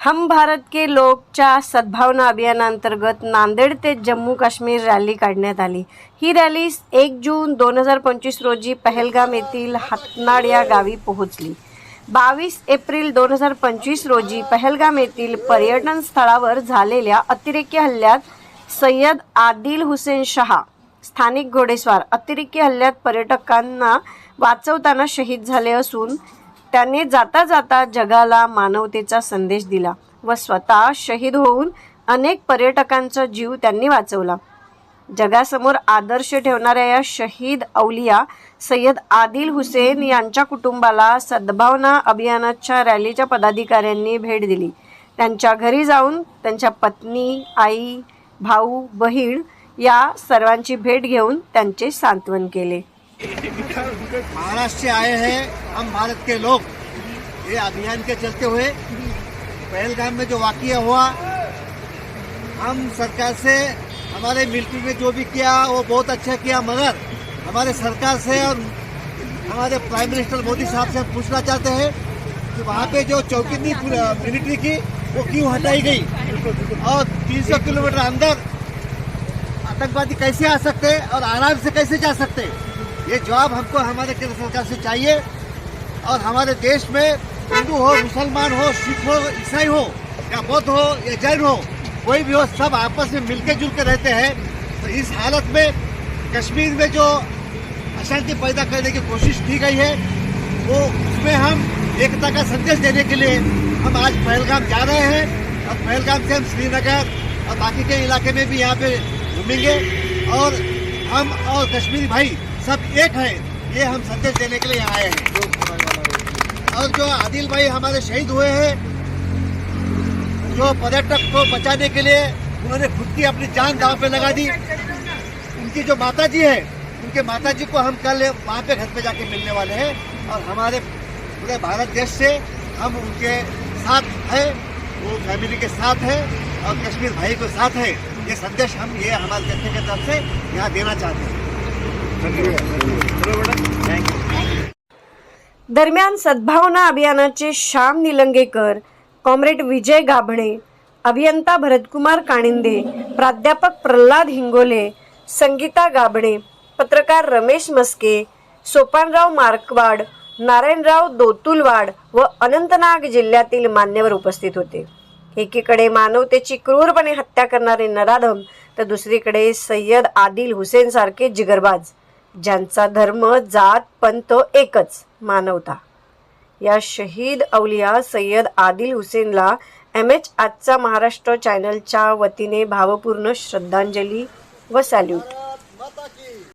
हम भारत के लोकच्या सद्भावना अभियानांतर्गत नांदेड ते जम्मू काश्मीर रॅली काढण्यात आली. ही रॅली एक जून दोन हजार पंचवीस रोजी पहलगाम येथील हातनाड या गावी पोहोचली. बावीस एप्रिल दोन हजार पंचवीस रोजी पहलगाम येथील पर्यटन स्थळावर झालेल्या अतिरेकी हल्ल्यात सय्यद आदिल हुसेन शहा स्थानिक घोडेस्वार अतिरेकी हल्ल्यात पर्यटकांना वाचवताना शहीद झाले असून त्यांनी जाता जाता जगाला मानवतेचा संदेश दिला व स्वतः शहीद होऊन अनेक पर्यटकांचा जीव त्यांनी वाचवला. जगासमोर आदर्श ठेवणाऱ्या या शहीद अवलिया सय्यद आदिल हुसेन यांच्या कुटुंबाला सद्भावना अभियानाच्या रॅलीच्या पदाधिकाऱ्यांनी भेट दिली. त्यांच्या घरी जाऊन त्यांच्या पत्नी आई भाऊ बहीण या सर्वांची भेट घेऊन त्यांचे सांत्वन केले. महाराष्ट्र आए हैं. हम भारत के लोग। ये अभियान के चलते हुए पहलगाम में जो वाकया हुआ, हम सरकार से, हमारे मिलिट्री ने जो भी किया, वो बहुत अच्छा किया, मगर हमारे सरकार से और हमारे प्राइम मिनिस्टर मोदी साहब से पूछना चाहते हैं कि वहाँ पे जो चौकी थी मिलिट्री की, वो क्यों हटाई गई? और 300 किलोमीटर अंदर आतंकवादी कैसे आ सकते और आराम से कैसे जा सकते ये जवाब हमको हमारे केंद्र सरकार से चाहिए। और हमारे देश में हिंदू हो, मुसलमान हो, सिख हो, ईसाई हो, या बौद्ध हो, या जैन हो, कोई भी हो, सब आपस में मिलके जुल के रहते हैं। तो इस हालत में कश्मीर में जो अशांति पैदा करने की कोशिश की गई है, वो उसमें हम एकता का संदेश देने के लिए हम आज पहलगाम जा रहे हैं और पहलगाम से हम श्रीनगर और बाकी के इलाके में भी यहाँ पे घूमेंगे। और हम और कश्मीरी भाई सब एक हैं। ये हम संदेश देने के लिए यहाँ आए हैं। और जो आदिल भाई हमारे शहीद हुए हैं, जो पर्यटक को बचाने के लिए उन्होंने खुद की अपनी जान दांव पे लगा दी। उनकी जो माता जी है, उनके माता जी को हम कल वहाँ पे घर पे जाके मिलने वाले हैं और हमारे पूरे भारत देश से हम उनके साथ हैं, वो फैमिली के साथ हैं और कश्मीर भाई के साथ हैं। ये संदेश हम ये हमारे जत्थे के तरफ़ से यहाँ देना चाहते हैं। दरम्यान सद्भावना अभियानाचे श्याम निलंगेकर कॉम्रेड विजय गाभणे अभियंता भरतकुमार काणिंदे प्राध्यापक प्रल्हाद हिंगोले संगीता गाभणे पत्रकार रमेश मस्के सोपानराव मार्कवाड नारायणराव दोतुलवाड व अनंतनाग जिल्ह्यातील मान्यवर उपस्थित होते. एकीकडे मानवतेची क्रूरपणे हत्या करणारे नराधम तर दुसरीकडे सय्यद आदिल हुसेन सारखे जिगरबाज. ज्यांचा धर्म जात पंथ एकच मानवता. या शहीद अवलिया सय्यद आदिल हुसेनला एम एच आजचा महाराष्ट्र चॅनलच्या वतीने भावपूर्ण श्रद्धांजली व सॅल्यूट.